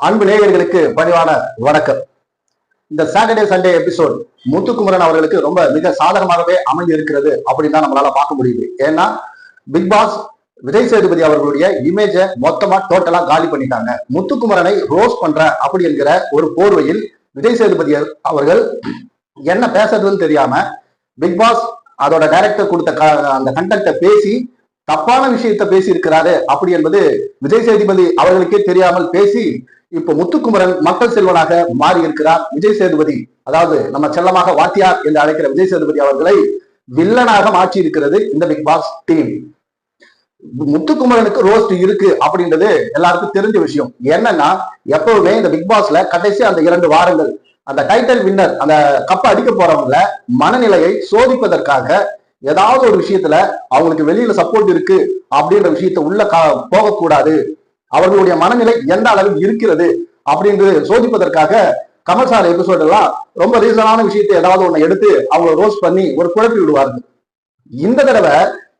அன்பு நேயர்களுக்கு பணிவான வணக்கம். இந்த சாட்டர்டே சண்டே எபிசோட் முத்துக்குமரன் அவர்களுக்கு ரொம்ப மிக சாதகமாகவே அமைந்து இருக்கிறது அப்படின்னு தான் நம்மளால பார்க்க முடியுது. ஏன்னா பிக் பாஸ் விஜய் சேதுபதி அவர்களுடைய இமேஜை மொத்தமா டோட்டலா காலி பண்ணிட்டாங்க. முத்துக்குமரனை ரோஸ் பண்ற அப்படி என்கிற ஒரு போர்வையில் விஜய் சேதுபதி அவர்கள் என்ன பேசுறதுன்னு தெரியாம பிக் பாஸ் அதோட டைரக்டர் கொடுத்த க- அந்த கண்டக்ட பேசி தப்பான விஷயத்தை பேசி இருக்கிறாரு அப்படி என்பது விஜய் சேதுபதி அவர்களுக்கே தெரியாமல் பேசி இப்போ முத்துக்குமரன் மக்கள் செல்வனாக மாறி இருக்கிறார் விஜய் சேதுபதி. அதாவது நம்ம செல்லமாக வாத்தியார் என்று அழைக்கிற விஜய் சேதுபதி அவர்களை வில்லனாக மாற்றி இருக்கிறது இந்த பிக் பாஸ் டீம். முத்துக்குமரனுக்கு ரோஸ்ட் இருக்கு அப்படின்றது எல்லாருக்கும் தெரிஞ்ச விஷயம். என்னன்னா எப்பவுமே இந்த பிக் பாஸ்ல கடைசி அந்த இரண்டு வாரங்கள் அந்த டைட்டில் வின்னர் அந்த கப்பை அடிக்க போறவங்கள மனநிலையை சோதிப்பதற்காக ஏதாவது ஒரு விஷயத்துல அவங்களுக்கு வெளியில சப்போர்ட் இருக்கு அப்படின்ற விஷயத்த உள்ள கா- போகக்கூடாது. அவர்களுடைய மனநிலை எந்த அளவில் இருக்கிறது அப்படின்றது சோதிப்பதற்காக கமல் சார் எபிசோட் எல்லாம் ரொம்ப ரீசனான விஷயத்தை ஏதாவது ஒண்ணு எடுத்து அவங்களை ரோஸ்ட் பண்ணி ஒரு குழப்பி விடுவார்கள். இந்த தடவை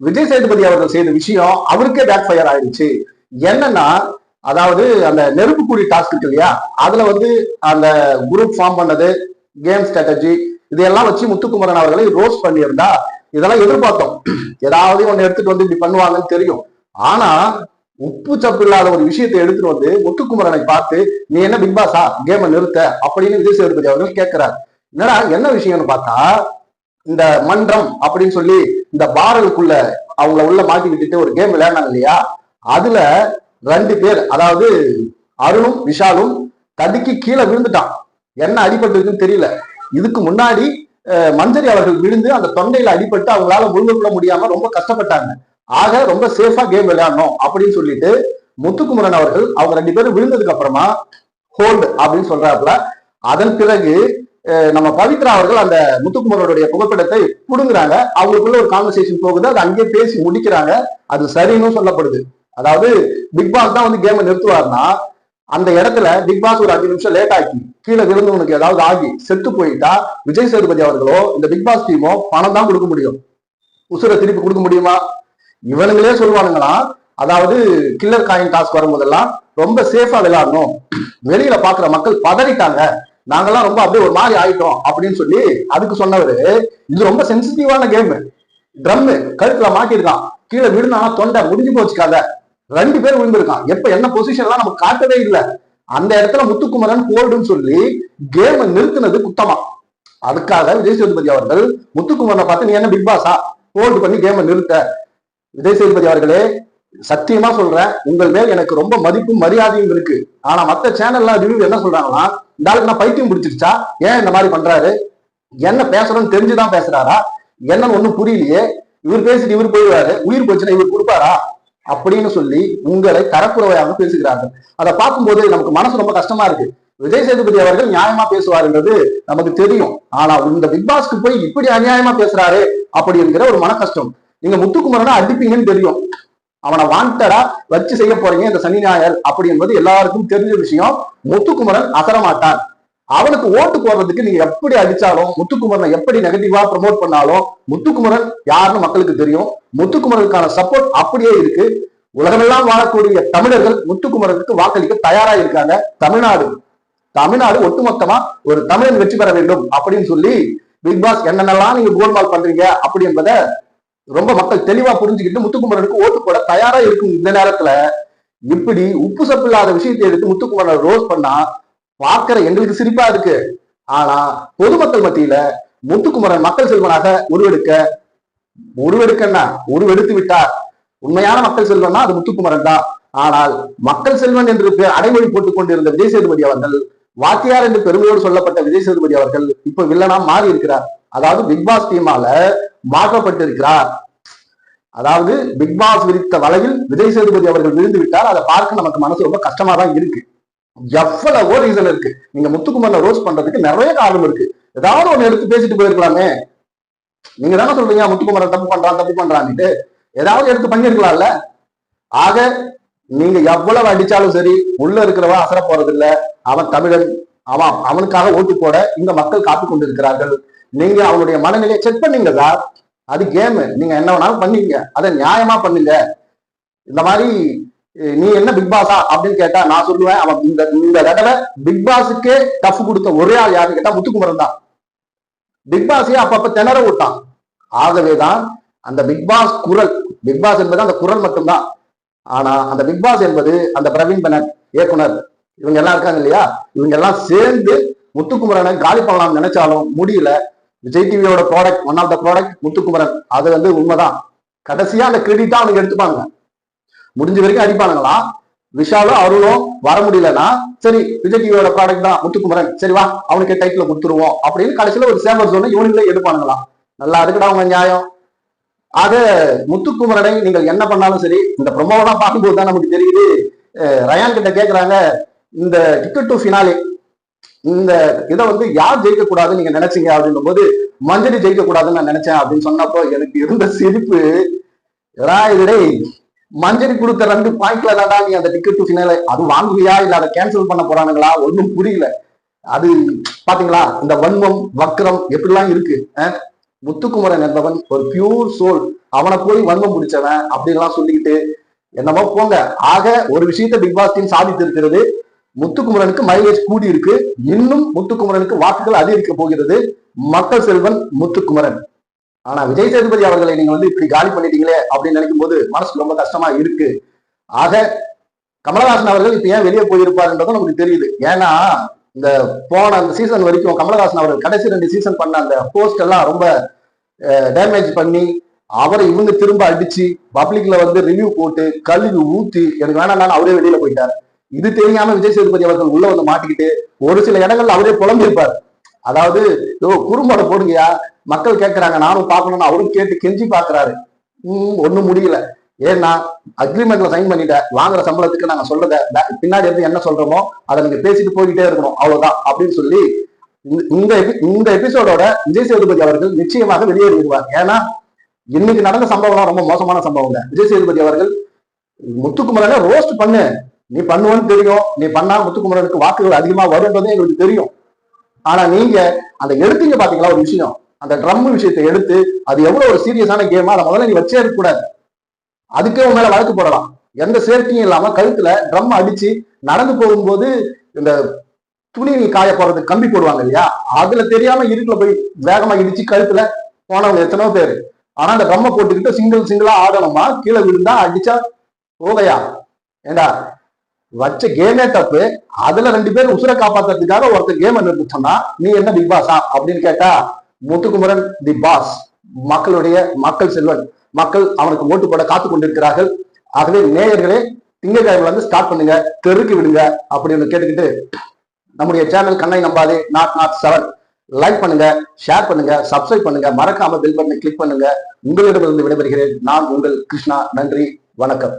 விஜய் சேதுபதி அவர்கள் செய்த விஷயம் அவருக்கே பேக் ஃபயர் ஆயிடுச்சு. என்னன்னா அதாவது அந்த நெருப்பு கூடி டாஸ்க் இருக்கு இல்லையா? அதுல வந்து அந்த குரூப் ஃபார்ம் பண்ணது கேம் ஸ்ட்ராட்டஜி இதையெல்லாம் வச்சு முத்துக்குமரன் அவர்களை ரோஸ் பண்ணியிருந்தா இதெல்லாம் எதிர்பார்த்தோம். ஏதாவது ஒண்ணு எடுத்துட்டு வந்து இப்படி பண்ணுவாங்கன்னு தெரியும். ஆனா உப்பு சப்பு இல்லாத ஒரு விஷயத்தை எடுத்துட்டு வந்து முத்துக்குமரனை பார்த்து நீ என்ன பிக் பாஸா கேமை நிறுத்த அப்படின்னு விஜய் சேதுபதி அவர்கள் கேட்கிறார். என்னடா என்ன விஷயம்னு பார்த்தா இந்த மன்றம் அப்படின்னு சொல்லி இந்த பாரலுக்குள்ள அவங்கள உள்ள மாட்டி விட்டுட்டு ஒரு கேம் விளையாடினாங்க இல்லையா? அதுல ரெண்டு பேர் அதாவது அருணும் விஷாலும் தடுக்கி கீழே விழுந்துட்டான். என்ன அடிபட்டிருக்குன்னு தெரியல. இதுக்கு முன்னாடி மஞ்சரி அவர்கள் விழுந்து அந்த தொண்டையில அடிபட்டு அவங்களால முழுங்க கொள்ள முடியாம ரொம்ப கஷ்டப்பட்டாங்க. ஆக ரொம்ப சேஃபா கேம் விளையாடணும் அப்படின்னு சொல்லிட்டு முத்துக்குமரன் அவர்கள் அவங்க ரெண்டு பேரும் விழுந்ததுக்கு அப்புறமா ஹோல்டு அப்படின்னு சொல்றாப்புல. அதன் பிறகு நம்ம பவித்ரா அவர்கள் அந்த முத்துக்குமரனுடைய புகைப்படத்தை புடுங்குறாங்க. அவங்களுக்குள்ள ஒரு கான்வர்சேஷன் போகுது. அது அங்கேயே பேசி முடிக்கிறாங்க. அது சரின்னு சொல்லப்படுது. அதாவது பிக் பாஸ் தான் வந்து கேமை நிறுத்துவார்னா அந்த இடத்துல பிக் பாஸ் ஒரு அஞ்சு நிமிஷம் லேட் ஆக்கி கீழே விழுந்தவனுக்கு ஏதாவது ஆகி செத்து போயிட்டா விஜய் சேதுபதி அவர்களோ இந்த பிக் பாஸ் டீமோ பணம் தான் கொடுக்க முடியும். உசுரை திருப்பி கொடுக்க முடியுமா? இவனுங்களே சொல்லுவானுங்களா? அதாவது கில்லர் காயின் டாஸ்க் வரும்போதெல்லாம் ரொம்ப சேஃபா விளையாடணும். வெளியில பாக்குற மக்கள் பதறிட்டாங்க. நாங்கெல்லாம் ரொம்ப அப்படியே ஒரு மாதிரி ஆயிட்டோம் அப்படின்னு சொல்லி அதுக்கு சொன்னவரு இது ரொம்ப சென்சிட்டிவான கேம் ட்ரம் கழுத்துல மாட்டிருக்கான். கீழே விழுந்தானா தொண்டை முடிஞ்சு போச்சுக்காத ரெண்டு பேர் விழுந்திருக்கான். எப்ப என்ன பொசிஷன்லாம் நமக்கு காட்டவே இல்லை. அந்த இடத்துல முத்துக்குமரன் போல்டுன்னு சொல்லி கேமை நிறுத்தினது குத்தமா. அதுக்காக விஜய் சேதுபதி அவர்கள் முத்துக்குமரனை பார்த்து நீ என்ன பிக் பாஸா ஹோல்டு பண்ணி கேமை நிறுத்த. விஜய் சேதுபதி அவர்களே சத்தியமா சொல்றேன் உங்கள் மேல் எனக்கு ரொம்ப மதிப்பும் மரியாதையும் இருக்கு. ஆனா மத்த சேனல்லாம் ரிவ்யூ என்ன சொல்றாங்கன்னா இந்த ஆளுக்கு நான் பைத்தியம் பிடிச்சிருச்சா? ஏன் இந்த மாதிரி பண்றாரு? என்ன பேசுறோம்னு தெரிஞ்சுதான் பேசுறாரா? என்னன்னு ஒண்ணும் புரியலையே. இவர் பேசிட்டு இவர் போயிடுவாரு. உயிர் போச்சுன்னா இவர் கொடுப்பாரா? அப்படின்னு சொல்லி உங்களை தரக்குறையாக பேசுகிறார்கள். அதை பார்க்கும்போது நமக்கு மனசு ரொம்ப கஷ்டமா இருக்கு. விஜய் சேதுபதி அவர்கள் நியாயமா பேசுவாருன்றது நமக்கு தெரியும். ஆனா இந்த பிக் பாஸ்க்கு போய் இப்படி அநியாயமா பேசுறாரு அப்படி என்கிற ஒரு மன கஷ்டம் நீங்க முத்துக்குமரனை அடிப்பீங்கன்னு தெரியும். அவனை வாண்டடா வச்சு செய்ய போறீங்க இந்த சனி ஞாயர் அப்படி என்பது எல்லாருக்கும் தெரிஞ்ச விஷயம். முத்துக்குமரன் அசரமாட்டான் அவனுக்கு ஓட்டு போடுறதுக்கு நீங்க எப்படி அடிச்சாலும் முத்துக்குமரனை எப்படி நெகட்டிவா ப்ரமோட் பண்ணாலும் முத்துக்குமரன் யாருன்னு மக்களுக்கு தெரியும். முத்துக்குமரனுக்கான சப்போர்ட் அப்படியே இருக்கு. உலகமெல்லாம் வாழக்கூடிய தமிழர்கள் முத்துக்குமரனுக்கு வாக்களிக்க தயாரா இருக்காங்க. தமிழ்நாடு. தமிழ்நாடு ஒட்டுமொத்தமா ஒரு தமிழன் வெற்றி பெற வேண்டும் அப்படின்னு சொல்லி பிக் பாஸ் என்னென்னலாம் நீங்க கோல்மால் பண்றீங்க அப்படி என்பதை ரொம்ப மக்கள் தெளிவா புரிஞ்சுக்கிட்டு முத்துக்குமரனுக்கு ஓட்டு போட தயாரா இருக்கும் இந்த நேரத்துல இப்படி உப்பு சப்பு இல்லாத விஷயத்தை எடுத்து முத்துக்குமரன் ரோஸ் பண்ணா பார்க்கிற எங்களுக்கு சிரிப்பா இருக்கு. ஆனா பொதுமக்கள் மத்தியில முத்துக்குமரன் மக்கள் செல்வனாக உருவெடுக்க உருவெடுக்கன்னா உருவெடுத்து விட்டார். உண்மையான மக்கள் செல்வன்னா அது முத்துக்குமரன் தான். ஆனால் மக்கள் செல்வன் என்று பேர் அடைமொழி போட்டுக் கொண்டிருந்த விஜய் சேதுபதி அவர்கள் வாத்தியார் என்று பெருமையோடு சொல்லப்பட்ட விஜய் சேதுபதி அவர்கள் இப்ப வில்லனா மாறி இருக்கிறார். அதாவது பிக் பாஸ் டீமால மாற்றப்பட்டிருக்கிறார் அதாவது பிக் பாஸ் விரித்த வலையில் விஜய் சேதுபதி அவர்கள் விழுந்து விட்டார். அதை பார்க்க நமக்கு மனசு ரொம்ப கஷ்டமா தான் இருக்கு. எவ்வளவோ ரீசன் இருக்கு. நீங்க முத்துக்குமரனை ரோஸ் பண்றதுக்கு நிறைய காரணம் இருக்கு. ஏதாவது ஒண்ணு எடுத்து பேசிட்டு போயிருக்கலாமே. நீங்க தானே சொல்றீங்க முத்துக்குமர தப்பு பண்றான் தப்பு பண்றான்னுட்டு ஏதாவது எடுத்து பண்ணிருக்கலாம்ல ஆக நீங்க எவ்வளவு அடிச்சாலும் சரி உள்ள இருக்கிறவன் அசர போறது இல்ல அவன் தமிழன் அவன் அவனுக்காக ஓட்டு போட இந்த மக்கள் காத்து கொண்டிருக்கிறார்கள். நீங்க அவங்களுடைய மனநிலையை செக் பண்ணீங்க சார் அது கேம் நீங்க என்ன வேணாலும் பண்ணீங்க. அதை நியாயமா பண்ணுங்க. இந்த மாதிரி நீ என்ன பிக் பாஸா அப்படின்னு கேட்டா நான் சொல்லுவேன். அவன் இந்த இந்த தடவை பிக் பாஸுக்கே டஃப் கொடுத்த ஒரே ஆள் யாருன்னு கேட்டா முத்துக்குமரன் தான். பிக் பாஸே அப்பப்ப திணற விட்டான். ஆகவேதான் அந்த பிக் பாஸ் குரல் பிக் பாஸ் என்பது அந்த குரல் மட்டும்தான். ஆனா அந்த பிக் பாஸ் என்பது அந்த பிரவீன் பனட் இயக்குனர். இவங்க எல்லாம் இருக்காங்க இல்லையா? இவங்க எல்லாம் சேர்ந்து முத்துக்குமரனை காலி பண்ணலாம்னு நினைச்சாலும் முடியல. விஜய் டிவியோட product one of the product Muthukumaran. அது வந்து உண்மைதான். கடைசியா அந்த கிரெடிட்டா அவங்க எடுத்துப்பாங்க. முடிஞ்ச வரைக்கும் அடிப்பானுங்களா? விஷாலும் அருளும் வர முடியலன்னா சரி விஜய் டிவியோட ப்ராடக்ட் தான் முத்துக்குமரன். சரி வா அவனுக்கு டைட்டில் கொடுத்துருவோம். அப்படின்னு கடைசியில ஒரு சேவர் சொன்ன இவனுங்களே எடுப்பானுங்களா? நல்லா இருக்குடா அவங்க நியாயம். ஆக முத்துக்குமரனை நீங்கள் என்ன பண்ணாலும் சரி இந்த ப்ரொமோவெல்லாம் பார்க்கும்போது தான் நமக்கு தெரியுது. ரயான் கிட்ட கேக்குறாங்க இந்த டிக்கெட் டு ஃபினாலே இந்த இதை வந்து யார் ஜெயிக்க கூடாது நீங்க நினைச்சீங்க அப்படின்னும் போது மஞ்சரி ஜெயிக்க கூடாதுன்னு நான் நினைச்சேன் அப்படின்னு சொன்னப்போ எனக்கு இருந்த சிரிப்பு இதுடே மஞ்சளி மஞ்சரி கொடுத்த ரெண்டு பாயிண்ட்ல தான்டா நீ அந்த டிக்கெட் டு ஃபினாலே அது வாங்குவியா? இல்ல அதை கேன்சல் பண்ண போறானுங்களா? ஒன்றும் புரியல. அது பாத்தீங்களா? இந்த வன்மம் வக்ரம் எப்படிலாம் இருக்கு? முத்துக்குமரன் என்பவன் ஒரு பியூர் சோல் அவனை போய் வன்மம் பிடிச்சவன் அப்படின்லாம் சொல்லிக்கிட்டு என்னமோ போங்க. ஆக ஒரு விஷயத்த பிக் பாஸ் டீம் சாதித்து இருக்கிறது முத்துக்குமரனுக்கு மைலேஜ் கூடி இருக்கு இன்னும் முத்துக்குமரனுக்கு வாக்குகள் அதிகரிக்க போகிறது. மக்கள் செல்வன் முத்துக்குமரன். ஆனா விஜய் சேதுபதி அவர்களை நீங்க வந்து இப்படி காலி பண்ணிட்டீங்களே அப்படின்னு நினைக்கும் போது மனசுக்கு ரொம்ப கஷ்டமா இருக்கு. ஆக கமலஹாசன் அவர்கள் இப்ப ஏன் வெளியே போயிருப்பாருன்றதும் நமக்கு தெரியுது. ஏன்னா இந்த போன அந்த சீசன் வரைக்கும் கமலஹாசன் அவர்கள் கடைசி ரெண்டு சீசன் பண்ண அந்த போஸ்ட் எல்லாம் ரொம்ப டேமேஜ் பண்ணி அவரை இவங்க திரும்ப அடிச்சு பப்ளிக்ல வந்து ரிவ்யூ போட்டு கழுவி ஊத்தி எனக்கு வேணாம் அவரே வெளியில போயிட்டார். இது தெரியாம விஜய் சேதுபதி அவர்கள் உள்ள வந்து மாட்டிக்கிட்டு ஒரு சில இடங்கள்ல அவரே புலம்பிருப்பார் அதாவது ஓ குறும்படம் போடுங்கயா மக்கள் கேட்கறாங்க நானும் பார்க்கணும்னு அவரும் கேட்டு கெஞ்சி பாக்குறாரு உம் ஒண்ணும் முடியல. ஏன்னா அக்ரிமெண்ட்ல சைன் பண்ணிட்டேன் வாங்குற சம்பளத்துக்கு நாங்க சொல்றத பின்னாடி இருந்து என்ன சொல்றோமோ அதை நீங்க பேசிட்டு போய்கிட்டே இருக்கணும். அவ்வளவுதான். அப்படின்னு சொல்லி இந்த- இந்த எபிசோடோட விஜய் சேதுபதி அவர்கள் நிச்சயமாக வெளியேறிடுவார். ஏன்னா இன்னைக்கு நடந்த சம்பவம்லாம் ரொம்ப மோசமான சம்பவங்க. விஜய் சேதுபதி அவர்கள் முத்துக்குமரனை ரோஸ்ட் பண்ணு. நீ பண்ணுவன்னு தெரியும். நீ பண்ணா முத்துக்குமரனுக்கு வாக்குகள் அதிகமா வரும்ன்றதே எங்களுக்கு தெரியும். ஆனா நீங்க அந்த எடுத்தீங்க பாத்தீங்களா ஒரு விஷயம். அந்த ட்ரம் விஷயத்தை எடுத்து அது எவ்வளவு ஒரு சீரியஸான கேமா அதை முதல்ல நீ வச்சே இருக்க கூடாது. அதுக்கே உன் மேல வழக்கு போடலாம். எந்த சேஃப்டியும் இல்லாம கழுத்துல ட்ரம் அடிச்சு நடந்து போகும்போது இந்த துணி காய போறது கம்பி போடுவாங்க இல்லையா? அதுல தெரியாம இருட்டுல போய் வேகமா இடிச்சு கழுத்துல போனவங்க எத்தனையோ பேரு. ஆனா அந்த ட்ரம்மை போட்டுக்கிட்டு சிங்கிள் சிங்கிளா ஆடணுமா? கீழே விழுந்தா அடிச்சா போகையா? ஏண்டா? வச்ச கேமே தப்பு அதுல ரெண்டு பேரும் உசுரை காப்பாத்துறதுக்காக ஒருத்தர் கேம் நிறுத்திச்சோம்னா நீ என்ன பிக் பாஸா அப்படின்னு கேட்டா முத்துக்குமரன் தி பாஸ் மக்களுடைய மக்கள் செல்வன். மக்கள் அவனுக்கு ஓட்டு போட காத்து கொண்டிருக்கிறார்கள். ஆகவே நேயர்களே திங்கட்கிழமை வந்து ஸ்டார்ட் பண்ணுங்க தெருக்கு விடுங்க அப்படின்னு கேட்டுக்கிட்டு நம்முடைய சேனல் கண்ணை நம்பாதே நாட் நாட் செவன் லைக் பண்ணுங்க ஷேர் பண்ணுங்க சப்ஸ்கிரைப் பண்ணுங்க மறக்காம பெல் பட்டனை கிளிக் பண்ணுங்க. உங்களிடமிருந்து விடைபெறுகிறேன். நான் உங்கள் கிருஷ்ணா நன்றி வணக்கம்.